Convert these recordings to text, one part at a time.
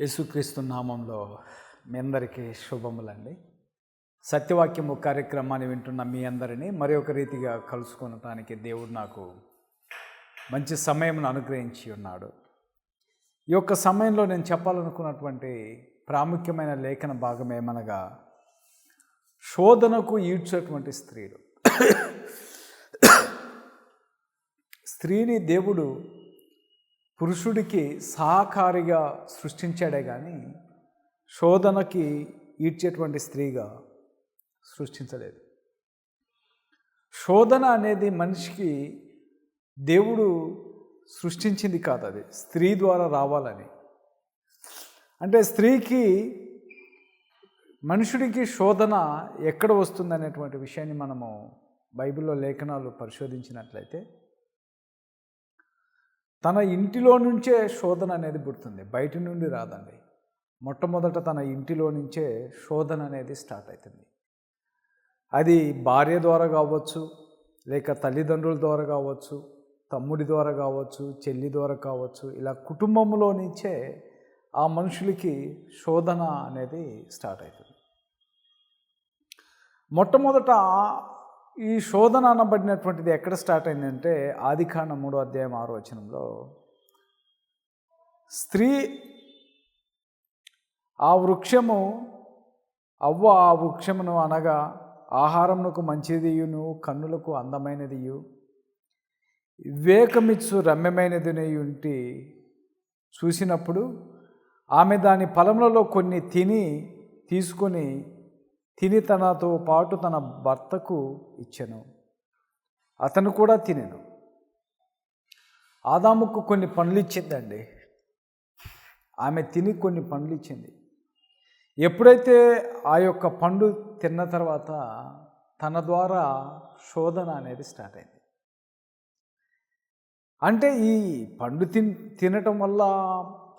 యేసుక్రీస్తు నామంలో మీ అందరికీ శుభములండి. సత్యవాక్యము కార్యక్రమాన్ని వింటున్న మీ అందరినీ మరి ఒక రీతిగా కలుసుకునటానికి దేవుడు నాకు మంచి సమయంను అనుగ్రహించి ఉన్నాడు. ఈ యొక్క సమయంలో నేను చెప్పాలనుకున్నటువంటి ప్రాముఖ్యమైన లేఖన భాగం ఏమనగా శోధనకు ఈడ్చేటువంటి స్త్రీలు. స్త్రీని దేవుడు పురుషుడికి సహకారిగా సృష్టించాడే కానీ శోధనకి ఈడ్చేటువంటి స్త్రీగా సృష్టించలేదు. శోధన అనేది మనిషికి దేవుడు సృష్టించింది కాదు అది. స్త్రీ ద్వారా రావాలని. అంటే స్త్రీకి మనుషుడికి శోధన ఎక్కడ వస్తుంది అనేటువంటి విషయాన్ని మనము బైబిల్లో లేఖనాలు పరిశోధించినట్లయితే తన ఇంటిలో నుంచే శోధన అనేది పుడుతుంది. బయట నుండి రాదండి. మొట్టమొదట తన ఇంటిలో నుంచే శోధన అనేది స్టార్ట్ అవుతుంది అది భార్య ద్వారా కావచ్చు లేక తల్లిదండ్రుల ద్వారా కావచ్చు తమ్ముడి ద్వారా కావచ్చు చెల్లి ద్వారా కావచ్చు ఇలా కుటుంబంలో నుంచే ఆ మనుషులకి శోధన అనేది స్టార్ట్ అవుతుంది. మొట్టమొదట ఈ శోధన అనబడినటువంటిది ఎక్కడ స్టార్ట్ అయిందంటే ఆదికాండ మూడో అధ్యాయం ఆరో వచనంలో. స్త్రీ ఆ వృక్షము అవ్వ ఆ వృక్షమును అనగా ఆహారమునకు మంచిదియును కన్నులకు అందమైనదియు వివేకమిచ్చు రమ్యమైనది ఉంటి చూసినప్పుడు ఆమె దాని ఫలములలో కొన్ని తిని తీసుకొని తిని తనతో పాటు తన భర్తకు ఇచ్చెను. అతను కూడా తినేను. ఆదాముకు కొన్ని పనులు ఇచ్చిందండి ఆమె తిని కొన్ని పండ్లు ఇచ్చింది ఎప్పుడైతే ఆ యొక్క పండు తిన్న తర్వాత తన ద్వారా శోధన అనేది స్టార్ట్ అయింది. అంటే ఈ పండు తిన్ తినటం వల్ల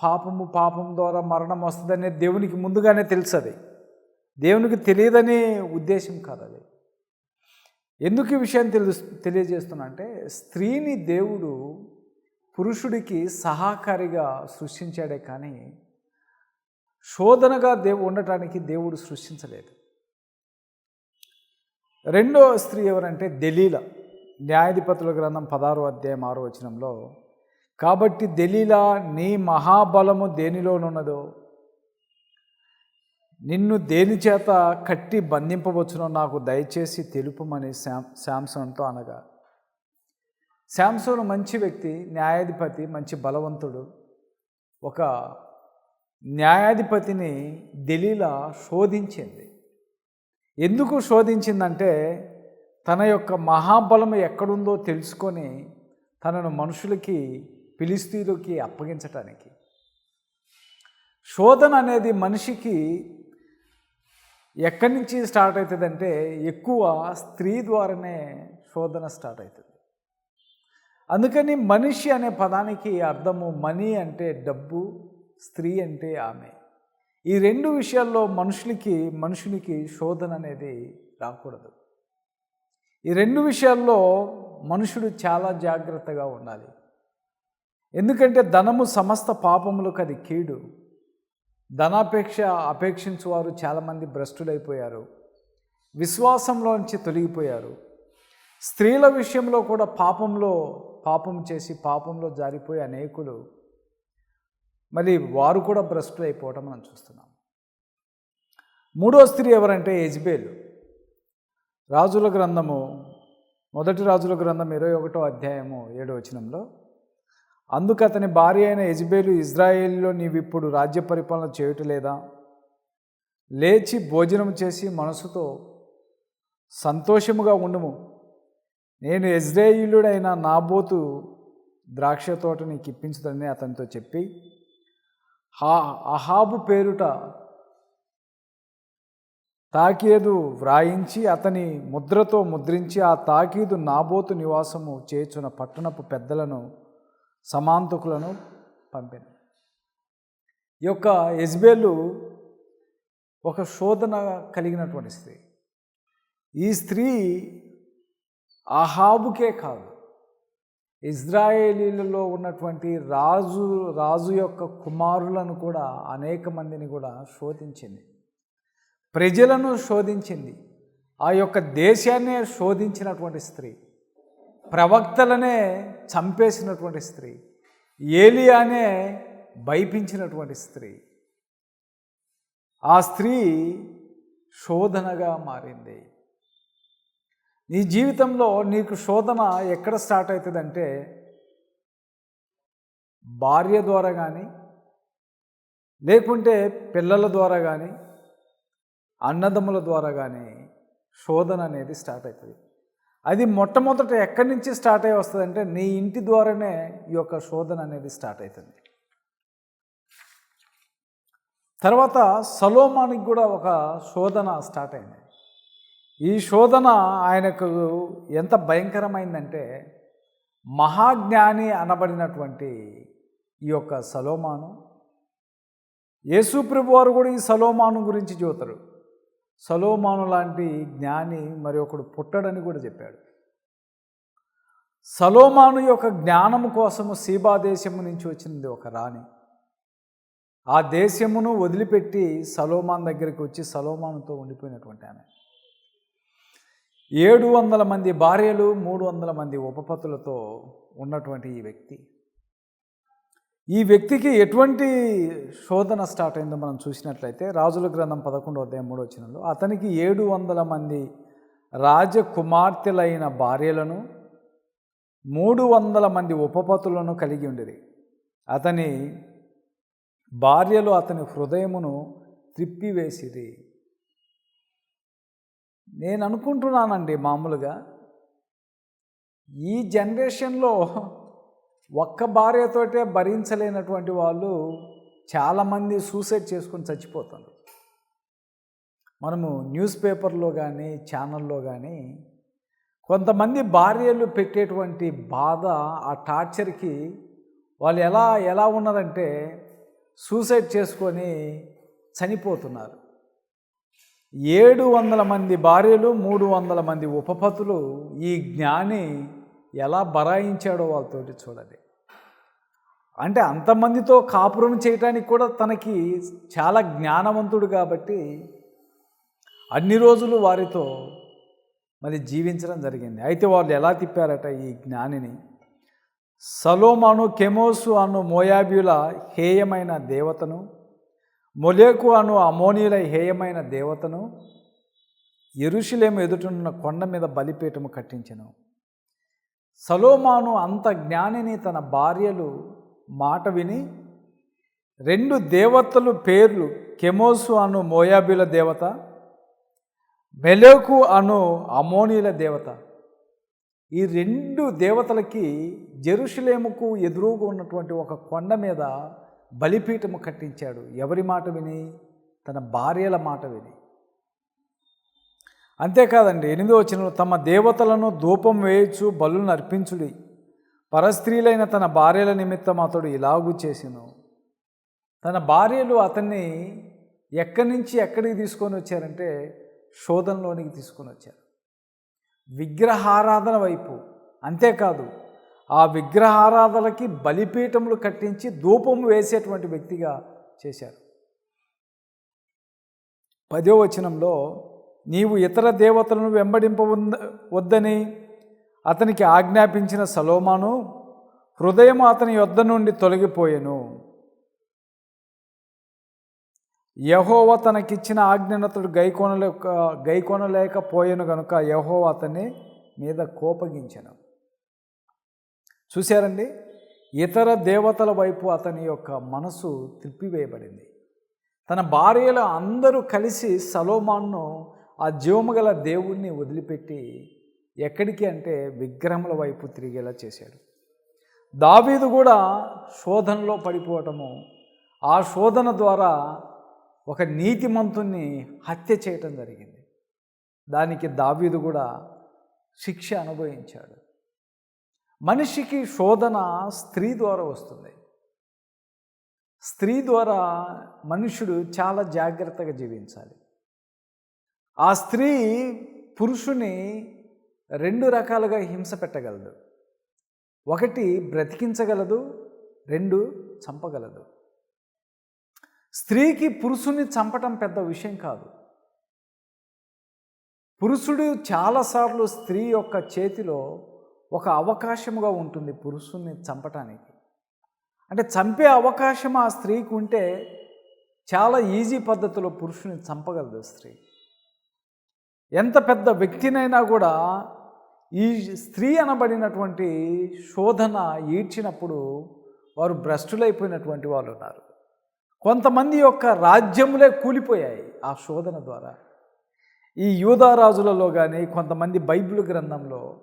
పాపము పాపం ద్వారా మరణం వస్తుందనే దేవునికి ముందుగానే తెలుసు అది దేవునికి తెలియదనే ఉద్దేశం కాదు అది. ఎందుకు ఈ విషయం తెలు తెలియజేస్తున్నా అంటే స్త్రీని దేవుడు పురుషుడికి సహాకారిగా సృష్టించాడే కానీ శోధనగా దేవు ఉండటానికి దేవుడు సృష్టించలేదు. రెండో స్త్రీ ఎవరంటే దలీల. న్యాయాధిపతుల గ్రంథం పదహారో అధ్యాయం ఆరో వచనంలో కాబట్టి దలీలా నీ మహాబలము దేనిలోనున్నదో నిన్ను దేని చేత కట్టి బంధింపవచ్చునో నాకు దయచేసి తెలుపమని శాం శాంసన్తో అనగా శాంసోను మంచి వ్యక్తి న్యాయాధిపతి మంచి బలవంతుడు. ఒక న్యాయాధిపతిని దెలీలా శోధించింది. ఎందుకు శోధించిందంటే తన యొక్క మహాబలం ఎక్కడుందో తెలుసుకొని తనను మనుషులకి పిలిస్తీలకి అప్పగించటానికి. శోధన అనేది మనిషికి ఎక్కడి నుంచి స్టార్ట్ అవుతుందంటే ఎక్కువ స్త్రీ ద్వారానే శోధన స్టార్ట్ అవుతుంది. అందుకని మనిషి అనే పదానికి అర్థము మనీ అంటే డబ్బు స్త్రీ అంటే ఆమె. ఈ రెండు విషయాల్లో మనుషులకి మనుషునికి శోధన అనేది రాకూడదు. ఈ రెండు విషయాల్లో మనుషుడు చాలా జాగ్రత్తగా ఉండాలి. ఎందుకంటే ధనము సమస్త పాపములకు అది కీడు. ధనాపేక్ష అపేక్షించువారు చాలామంది భ్రష్టులైపోయారు. విశ్వాసంలోంచి తొలగిపోయారు. స్త్రీల విషయంలో కూడా పాపంలో పాపం చేసి పాపంలో జారిపోయి అనేకులు మళ్ళీ వారు కూడా భ్రష్టులైపోవటం మనం చూస్తున్నాం. మూడో స్త్రీ ఎవరంటే యజ్బేలు. రాజుల గ్రంథము మొదటి రాజుల గ్రంథం ఇరవై ఒకటో అధ్యాయము ఏడో వచనంలో అందుకు అతని భార్య అయిన యజ్బేలు ఇజ్రాయేల్లో నీవిప్పుడు రాజ్య పరిపాలన చేయటలేదా? లేచి భోజనం చేసి మనసుతో సంతోషముగా ఉండుము. నేను ఇజ్రాయిలుడైన నాబోతు ద్రాక్ష తోటని కిప్పించుదని అతనితో చెప్పి హా అహాబు పేరుట తాకీదు వ్రాయించి అతని ముద్రతో ముద్రించి ఆ తాకీదు నాబోతు నివాసము చేర్చున పట్టణపు పెద్దలను సమాంతకులను పంపిన. ఈ యొక్క ఎజ్బేలు ఒక శోధన కలిగినటువంటి స్త్రీ. ఈ స్త్రీ అహాబుకే కాదు ఇజ్రాయేలీలలో ఉన్నటువంటి రాజు రాజు యొక్క కుమారులను కూడా అనేక మందిని కూడా శోధించింది. ప్రజలను శోధించింది. ఆ యొక్క దేశాన్నే శోధించినటువంటి స్త్రీ. ప్రవక్తలనే చంపేసినటువంటి స్త్రీ ఏలియానే భయపించినటువంటి స్త్రీ. ఆ స్త్రీ శోధనగా మారింది. నీ జీవితంలో నీకు శోధన ఎక్కడ స్టార్ట్ అవుతుందంటే భార్య ద్వారా కానీ లేకుంటే పిల్లల ద్వారా కానీ అన్నదమ్ముల ద్వారా కానీ శోధన అనేది స్టార్ట్ అవుతుంది. అది మొట్టమొదట ఎక్కడి నుంచి స్టార్ట్ అయ్యి వస్తుందంటే నీ ఇంటి ద్వారానే ఈ యొక్క శోధన అనేది స్టార్ట్ అవుతుంది తర్వాత సలోమానికి కూడా ఒక శోధన స్టార్ట్ అయింది. ఈ శోధన ఆయనకు ఎంత భయంకరమైందంటే మహాజ్ఞాని అనబడినటువంటి ఈ యొక్క సలోమాను యేసుప్రభు వారు కూడా ఈ సలోమాను గురించి చూతారు. సలోమాను లాంటి జ్ఞాని మరి ఒకడు పుట్టడని కూడా చెప్పాడు. సలోమాను యొక్క జ్ఞానము కోసము సీబా దేశము నుంచి వచ్చింది ఒక రాణి. ఆ దేశమును వదిలిపెట్టి సలోమాన్ దగ్గరికి వచ్చి సలోమానుతో ఉండిపోయినటువంటి ఆమె. ఏడు వందల మంది భార్యలు మూడు వందల మంది ఉపపతులతో ఉన్నటువంటి ఈ వ్యక్తి. ఈ వ్యక్తికి ఎటువంటి శోధన స్టార్ట్ అయిందో మనం చూసినట్లయితే రాజుల గ్రంథం పదకొండవ అధ్యాయం మూడు వచ్చినంలో అతనికి ఏడు వందల మంది రాజకుమార్తెలైన భార్యలను మూడు వందల మంది ఉపపతులను కలిగి ఉండేది అతని భార్యలు అతని హృదయమును త్రిప్పివేసిరి. నేను అనుకుంటున్నానండి మామూలుగా ఈ జనరేషన్లో ఒక్క భార్యతోటే భరించలేనటువంటి వాళ్ళు చాలామంది సూసైడ్ చేసుకొని చచ్చిపోతారు. మనము న్యూస్ పేపర్లో కానీ ఛానల్లో కానీ కొంతమంది భార్యలు పెట్టేటువంటి బాధ ఆ టార్చర్కి వాళ్ళు ఎలా ఎలా ఉన్నారంటే సూసైడ్ చేసుకొని చనిపోతున్నారు. ఏడు వందల మంది భార్యలు మూడు వందల మంది ఉపపతులు ఈ జ్ఞాని ఎలా బరాయించాడో వాళ్ళతోటి చూడండి. అంటే అంతమందితో కాపురం చేయటానికి కూడా తనకి చాలా జ్ఞానవంతుడు కాబట్టి అన్ని రోజులు వారితో మరి జీవించడం జరిగింది. అయితే వాళ్ళు ఎలా తిప్పారట ఈ జ్ఞానిని? సలోమాను కెమోసు అను మోయాబ్యుల హేయమైన దేవతను మొలేకు అను అమోనియుల హేయమైన దేవతను ఎరుషులేము ఎదుటనున్న కొండ మీద బలిపీఠము కట్టించను. సలోమాను అంత జ్ఞానిని తన భార్యలు మాట విని రెండు దేవతలు పేర్లు కెమోసు అను మోయాబీల దేవత మెలోకు అను అమోనీల దేవత. ఈ రెండు దేవతలకి జెరుషులేముకు ఎదురుగా ఉన్నటువంటి ఒక కొండ మీద బలిపీఠము కట్టించాడు. ఎవరి మాట విని? తన భార్యల మాట విని. అంతేకాదండి ఎనిమిదో వచ్చిన తమ దేవతలను ధూపం వేయచ్చు బలు అర్పించుడి. పరస్త్రీలైన తన భార్యల నిమిత్తం అతడు ఇలాగూ చేసిను. తన భార్యలు అతన్ని ఎక్కడి నుంచి ఎక్కడికి తీసుకొని వచ్చారంటే శోధనలోనికి తీసుకొని వచ్చారు. విగ్రహారాధన వైపు. అంతేకాదు ఆ విగ్రహారాధనకి బలిపీఠములు కట్టించి ధూపం వేసేటువంటి వ్యక్తిగా చేశారు. పదో వచనంలో నీవు ఇతర దేవతలను వెంబడింప వద్దని అతనికి ఆజ్ఞాపించిన సలోమాను హృదయం అతని యొద్ద నుండి తొలగిపోయెను. యహోవ తనకిచ్చిన ఆజ్ఞనతుడు గైకొనలేక గైకొనలేకపోయాను గనుక యహోవ అతని మీద కోపగించను. చూశారండి? ఇతర దేవతల వైపు అతని యొక్క మనసు త్రిప్పివేయబడింది. తన భార్యలు అందరూ కలిసి సలోమాన్ను ఆ జీవమగల దేవుణ్ణి వదిలిపెట్టి ఎక్కడికి అంటే విగ్రహముల వైపు తిరిగేలా చేశాడు. దావీదు కూడా శోధనలో పడిపోవటము ఆ శోధన ద్వారా ఒక నీతిమంతుణ్ణి హత్య చేయటం జరిగింది. దానికి దావీదు కూడా శిక్ష అనుభవించాడు. మనిషికి శోధన స్త్రీ ద్వారా వస్తుంది. స్త్రీ ద్వారా మనుషుడు చాలా జాగ్రత్తగా జీవించాలి. ఆ స్త్రీ పురుషుని రెండు రకాలుగా హింస పెట్టగలదు. ఒకటి బ్రతికించగలదు రెండు చంపగలదు. స్త్రీకి పురుషుని చంపటం పెద్ద విషయం కాదు. పురుషుడు చాలాసార్లు స్త్రీ యొక్క చేతిలో ఒక అవకాశముగా ఉంటుంది పురుషుణ్ణి చంపటానికి. అంటే చంపే అవకాశం ఆ స్త్రీకి ఉంటే చాలా ఈజీ పద్ధతిలో పురుషుని చంపగలదు స్త్రీ. ఎంత పెద్ద వ్యక్తినైనా కూడా ఈ స్త్రీ అనబడినటువంటి శోధన ఈడ్చినప్పుడు వారు భ్రష్టులైపోయినటువంటి వాళ్ళు ఉన్నారు. కొంతమంది యొక్క రాజ్యములే కూలిపోయాయి ఆ శోధన ద్వారా. ఈ యూదారాజులలో కానీ కొంతమంది బైబిల్ గ్రంథంలో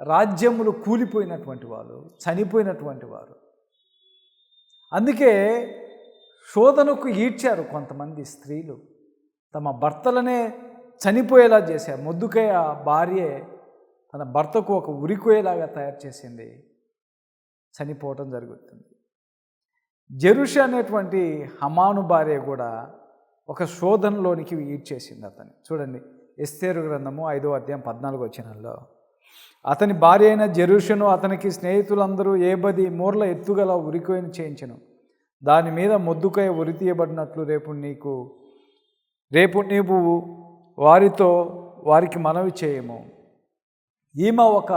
రాజ్యములు కూలిపోయినటువంటి వాళ్ళు చనిపోయినటువంటి వారు. అందుకే శోధనకు ఈడ్చారు కొంతమంది స్త్రీలు. తమ భర్తలనే చనిపోయేలా చేశారు. మొద్దుకయ్య భార్యే తన భర్తకు ఒక ఉరికోయేలాగా తయారు చేసింది. చనిపోవటం జరుగుతుంది. జెరుష అనేటువంటి హమాను భార్య కూడా ఒక శోధనలోనికి ఈడ్చేసింది అతన్ని. చూడండి ఎస్తేరు గ్రంథము ఐదో అధ్యాయం పద్నాలుగు వచ్చినల్లో అతని భార్య అయిన జెరుషను అతనికి స్నేహితులందరూ ఏ మూర్ల ఎత్తుగల ఉరికోయని చేయించను. దాని మీద మొద్దుకయ ఉరి తీయబడినట్లు రేపు నీకు రేపు నీవు వారితో వారికి మనవి చేయము. ఈమె ఒక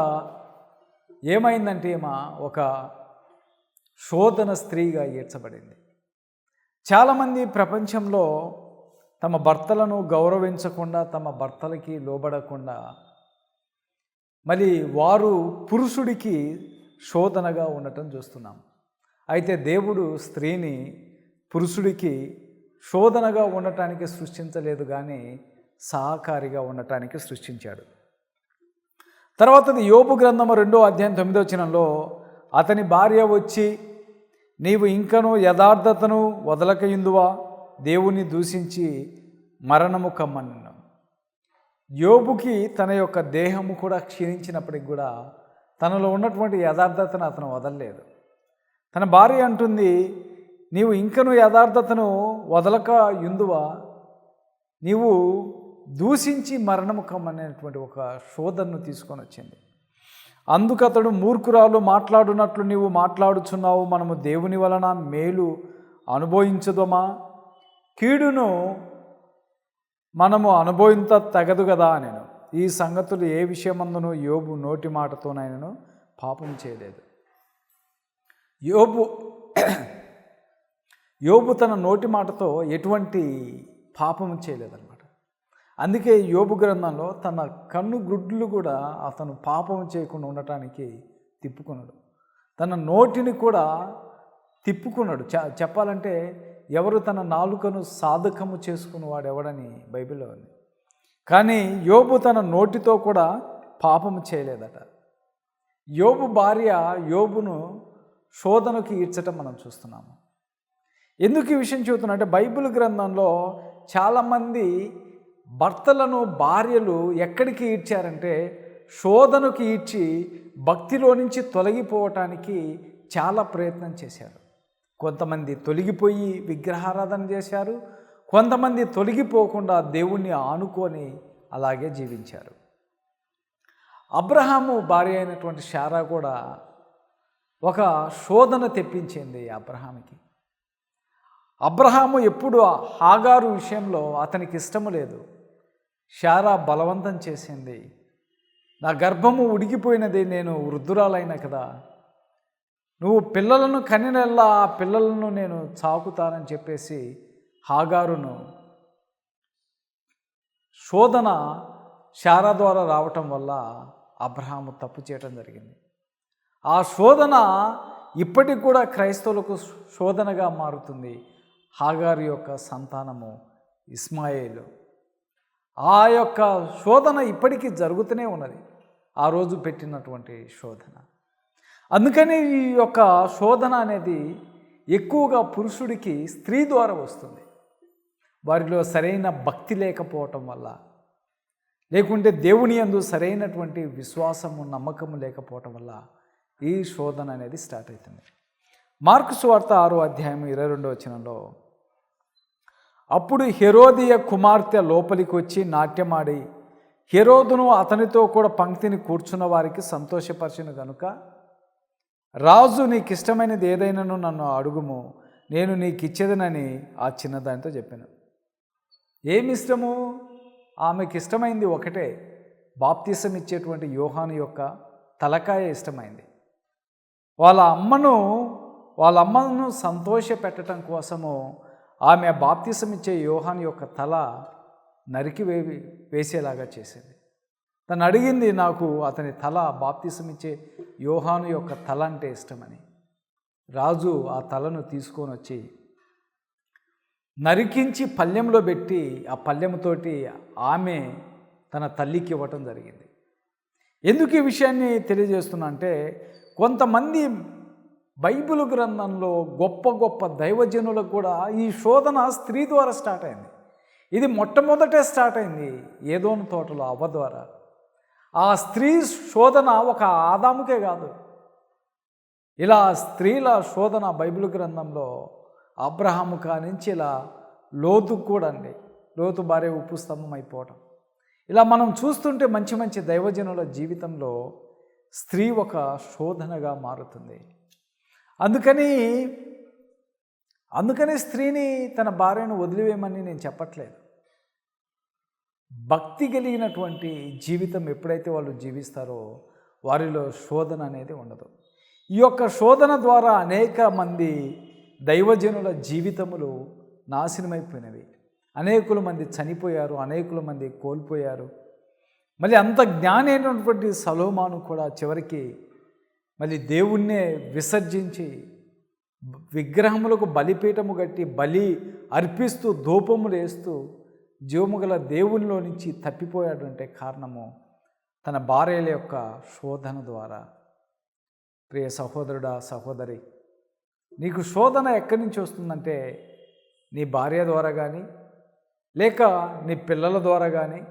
ఏమైందంటే ఈమె ఒక శోధన స్త్రీగా ఈడ్చబడింది చాలామంది ప్రపంచంలో తమ భర్తలను గౌరవించకుండా తమ భర్తలకి లోబడకుండా మరి వారు పురుషుడికి శోధనగా ఉండటం చూస్తున్నాం. అయితే దేవుడు స్త్రీని పురుషుడికి శోధనగా ఉండటానికి సృష్టించలేదు కానీ సహకారిగా ఉండటానికి సృష్టించాడు. తర్వాతది యోపు గ్రంథము రెండో అధ్యాయం తొమ్మిదో చినంలో అతని భార్య వచ్చి నీవు ఇంకను యథార్థతను వదలక ఇందువా దేవుణ్ణి దూషించి మరణము కమ్మను యోబుకి తన యొక్క దేహము కూడా క్షీణించినప్పటికి కూడా తనలో ఉన్నటువంటి యథార్థతను అతను వదలలేదు. తన భార్య అంటుంది నీవు ఇంకను యథార్థతను వదలక యుందువా? నీవు దూషించి మరణము కమ్మనేటువంటి ఒక శోధనను తీసుకొని వచ్చింది. అందుకతడు మూర్ఖురాలు మాట్లాడునట్లు నీవు మాట్లాడుచున్నావు మనము దేవుని వలన మేలు అనుభవించదమా? కీడును మనము అనుభవింత తగదు కదా నేను ఈ సంగతులు ఏ విషయమందునో యోబు నోటి మాటతోనైనను పాపం చేయలేదు. యోబు యోబు తన నోటి మాటతో ఎటువంటి పాపం చేయలేదన్నమాట. అందుకే యోబు గ్రంథంలో తన కన్ను గుడ్లు కూడా అతను పాపం చేయకుండా ఉండటానికి తిప్పుకున్నాడు తన నోటిని కూడా తిప్పుకున్నాడు చ చెప్పాలంటే ఎవరు తన నాలుకను సాధకము చేసుకున్నవాడు ఎవడని బైబిల్లో ఉంది. కానీ యోబు తన నోటితో కూడా పాపము చేయలేదట. యోబు భార్య యోబును శోధనకు ఈడ్చటం మనం చూస్తున్నాము. ఎందుకు ఈ విషయం చెబుతున్నా అంటే బైబిల్ గ్రంథంలో చాలామంది భర్తలను భార్యలు ఎక్కడికి ఈడ్చారంటే శోధనకు ఈడ్చి భక్తిలో నుంచి తొలగిపోవటానికి చాలా ప్రయత్నం చేశారు. కొంతమంది తొలగిపోయి విగ్రహారాధన చేశారు. కొంతమంది తొలగిపోకుండా దేవుణ్ణి ఆనుకొని అలాగే జీవించారు. అబ్రహాము భార్య అయినటువంటి శారా కూడా ఒక శోధన తెప్పించింది అబ్రహాముకి. అబ్రహాము ఎప్పుడు హాగారు విషయంలో అతనికి ఇష్టము లేదు. శారా బలవంతం చేసింది. నా గర్భము ఉడికిపోయినది నేను వృద్ధురాలైన కదా. నువ్వు పిల్లలను కనినెల్లా ఆ పిల్లలను నేను చాకుతానని చెప్పేసి హాగారును శోధన శారా ద్వారా రావటం వల్ల అబ్రహాము తప్పు చేయటం జరిగింది. ఆ శోధన ఇప్పటికి కూడా క్రైస్తవులకు శోధనగా మారుతుంది. హాగారు యొక్క సంతానము ఇస్మాయిలు. ఆ యొక్క శోధన ఇప్పటికీ జరుగుతూనే ఉన్నది. ఆ రోజు పెట్టినటువంటి శోధన. అందుకని ఈ యొక్క శోధన అనేది ఎక్కువగా పురుషుడికి స్త్రీ ద్వారా వస్తుంది. వారిలో సరైన భక్తి లేకపోవటం వల్ల లేకుంటే దేవుని అందు సరైనటువంటి విశ్వాసము నమ్మకము లేకపోవటం వల్ల ఈ శోధన అనేది స్టార్ట్ అవుతుంది. మార్కు స్వార్త ఆరో అధ్యాయం ఇరవై రెండో వచనంలో అప్పుడు హెరోదియ కుమార్తె లోపలికి వచ్చి నాట్యమాడి హెరోదును అతనితో కూడా పంక్తిని కూర్చున్న వారికి సంతోషపరిచిన కనుక రాజు నీకు ఇష్టమైనది ఏదైనాను నన్ను అడుగుము నేను నీకు ఇచ్చేదనని ఆ చిన్నదానితో చెప్పాను. ఏమి ఇష్టము ఆమెకి ఇష్టమైంది ఒకటే బాప్తీసం ఇచ్చేటువంటి యోహాను యొక్క తలకాయ ఇష్టమైంది. వాళ్ళ అమ్మను వాళ్ళ అమ్మను సంతోష పెట్టడం కోసము ఆమె బాప్తీసం ఇచ్చే యోహాను యొక్క తల నరికి వేవి వేసేలాగా చేసింది. తను అడిగింది నాకు అతని తల బాప్తీసం ఇచ్చే యోహాను యొక్క తల అంటే ఇష్టమని. రాజు ఆ తలను తీసుకొని వచ్చి నరికించి పల్లెంలో పెట్టి ఆ పల్లెంతోటి ఆమె తన తల్లికి ఇవ్వటం జరిగింది. ఎందుకు ఈ విషయాన్ని తెలియజేస్తున్నా అంటే కొంతమంది బైబిల్ గ్రంథంలో గొప్ప గొప్ప దైవజనులకు కూడా ఈ శోధన స్త్రీ ద్వారా స్టార్ట్ అయింది. ఇది మొట్టమొదటే స్టార్ట్ అయింది ఏదోని తోటలో అవ్వ ద్వారా. ఆ స్త్రీ శోధన ఒక ఆదాముకే కాదు. ఇలా స్త్రీల శోధన బైబిల్ గ్రంథంలో అబ్రహాము కానించి ఇలా లోతుకు కూడా అండి. లోతు భార్య ఉప్పు స్తంభం అయిపోవటం. ఇలా మనం చూస్తుంటే మంచి మంచి దైవజనుల జీవితంలో స్త్రీ ఒక శోధనగా మారుతుంది. అందుకని అందుకని స్త్రీని తన భార్యను వదిలివేయమని నేను చెప్పట్లేదు. భక్తి కలిగినటువంటి జీవితం ఎప్పుడైతే వాళ్ళు జీవిస్తారో వారిలో శోధన అనేది ఉండదు. ఈ యొక్క శోధన ద్వారా అనేక మంది దైవజనుల జీవితములు నాశనమైపోయినవి. అనేకుల మంది చనిపోయారు అనేకుల మంది కోల్పోయారు. మళ్ళీ అంత జ్ఞానైనటువంటి సలోమాను కూడా చివరికి మళ్ళీ దేవుణ్ణే విసర్జించి విగ్రహములకు బలిపీఠము కట్టి బలి అర్పిస్తూ ధూపములు వేస్తూ జీవము గల దేవునిలో నుంచి తప్పిపోయాడు అంటే కారణము తన భార్యల యొక్క శోధన ద్వారా. ప్రియ సహోదరుడా సహోదరి నీకు శోధన ఎక్కడి నుంచి వస్తుందంటే నీ భార్య ద్వారా కానీ లేక నీ పిల్లల ద్వారా కానీ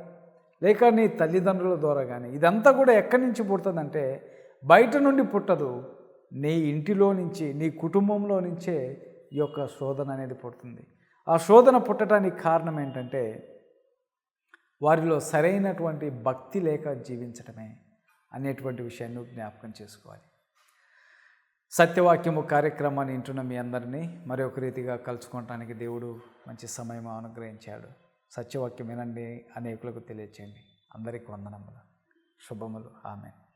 లేక నీ తల్లిదండ్రుల ద్వారా కానీ ఇదంతా కూడా ఎక్కడి నుంచి పుడుతుందంటే బయట నుండి పుట్టదు. నీ ఇంటిలో నుంచి నీ కుటుంబంలో నుంచే ఈ యొక్క శోధన అనేది పుడుతుంది. ఆ శోధన పుట్టడానికి కారణం ఏంటంటే వారిలో సరైనటువంటి భక్తి లేక జీవించటమే అనేటువంటి విషయాన్ని జ్ఞాపకం చేసుకోవాలి. సత్యవాక్యము కార్యక్రమాన్ని వింటున్న మీ అందరినీ మరొక రీతిగా కలుసుకోవటానికి దేవుడు మంచి సమయం అనుగ్రహించాడు. సత్యవాక్యం వినండి అనేకులకు తెలియచేయండి. అందరికీ వందనములు. శుభములు. ఆమె